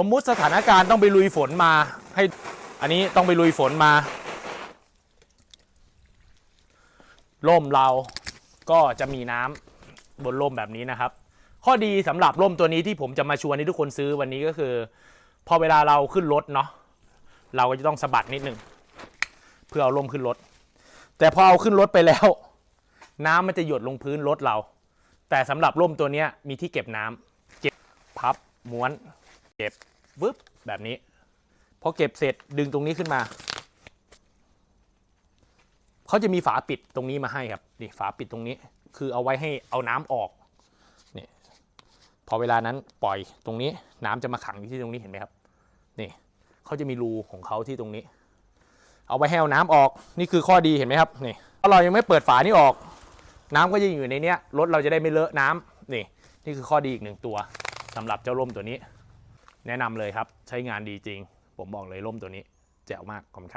สมมุติสถานการณ์ต้องไปลุยฝนมาให้อันนี้ต้องไปลุยฝนมาร่มเราก็จะมีน้ำบนร่มแบบนี้นะครับ ข้อดีสำหรับร่มตัวนี้ที่ผมจะมาชวนให้ทุกคนซื้อวันนี้ก็คือ พอเวลาเราขึ้นรถเนาะเราก็จะต้องสะบัดนิดหนึ่งเพื่อเอาร่มขึ้นรถ แต่พอเอาขึ้นรถไปแล้ว น้ำมันจะหยดลงพื้นรถเรา แต่สำหรับร่มตัวนี้มีที่เก็บน้ำเก็บพับม้วน เก็บวึบแบบนี้ พอเก็บเสร็จดึงตรงนี้ขึ้นมา เขาจะมีฝาปิดตรงนี้มาให้ครับนี่ฝาปิดตรงนี้ คือเอาไว้ให้เอาน้ำออกนี่พอเวลานั้นปล่อยตรงนี้ น้ำจะมาขังอยู่ที่ตรงนี้เห็นไหมครับนี่เขาจะมีรูของเขาที่ตรงนี้ เอาไว้ให้เอาน้ำออกนี่คือข้อดีเห็นไหมครับนี่ถ้าเรายังไม่เปิดฝานี้ออก น้ำก็จะอยู่ในเนี้ยรถเราจะได้ไม่เลอะน้ำนี่นี่คือข้อดีอีกหนึ่งตัวสำหรับเจ้าร่มตัวนี้ แนะนำเลยครับ ใช้งานดีจริง ผมบอกเลยร่มตัวนี้แจ๋วมากขอบคุณครับ